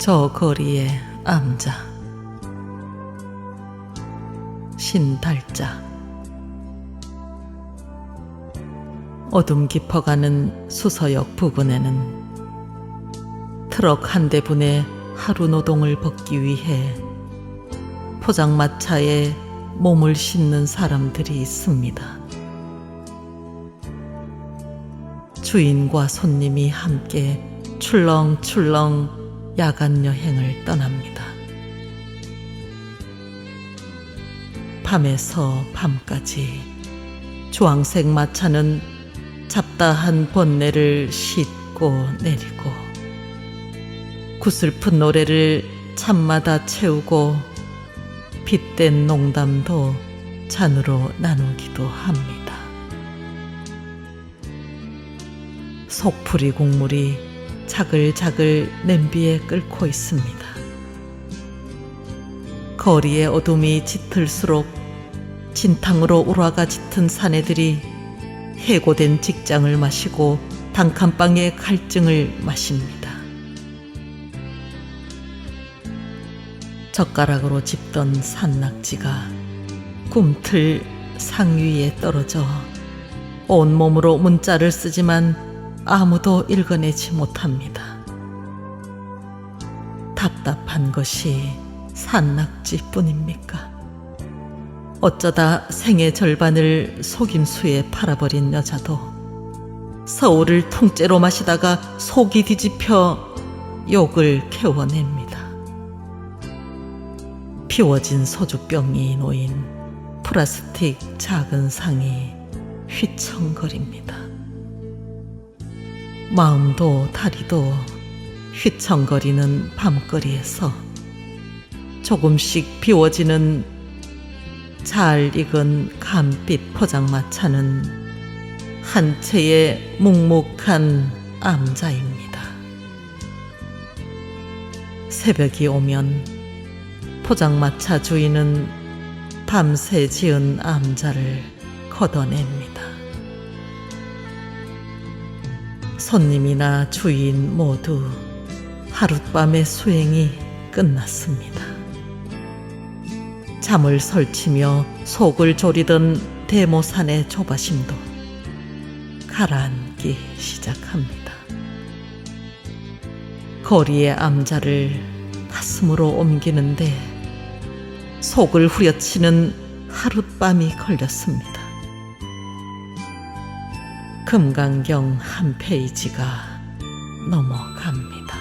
저 거리의 암자 신달자 어둠 깊어가는 수서역 부근에는 트럭 한 대분의 하루 노동을 벗기 위해 포장마차에 몸을 싣는 사람들이 있습니다. 주인과 손님이 함께 출렁출렁 야간 여행을 떠납니다. 밤에서 밤까지 주황색 마차는 잡다한 번뇌를 싣고 내리고 구슬픈 노래를 참마다 채우고 빗댄 농담도 잔으로 나누기도 합니다. 속풀이 국물이 자글자글 냄비에 끓고 있습니다. 거리의 어둠이 짙을수록 진탕으로 우라가 짙은 사내들이 해고된 직장을 마시고 단칸방의 갈증을 마십니다. 젓가락으로 집던 산낙지가 꿈틀 상위에 떨어져 온몸으로 문자를 쓰지만 아무도 읽어내지 못합니다. 답답한 것이 산낙지 뿐입니까? 어쩌다 생의 절반을 속임수에 팔아버린 여자도 서울을 통째로 마시다가 속이 뒤집혀 욕을 캐워냅니다. 비워진 소주병이 놓인 플라스틱 작은 상이 휘청거립니다. 마음도 다리도 휘청거리는 밤거리에서 조금씩 비워지는 잘 익은 감빛 포장마차는 한 채의 묵묵한 암자입니다. 새벽이 오면 포장마차 주인은 밤새 지은 암자를 걷어냅니다. 손님이나 주인 모두 하룻밤의 수행이 끝났습니다. 잠을 설치며 속을 졸이던 대모산의 조바심도 가라앉기 시작합니다. 거리의 암자를 가슴으로 옮기는데 속을 후려치는 하룻밤이 걸렸습니다. 금강경 한 페이지가 넘어갑니다.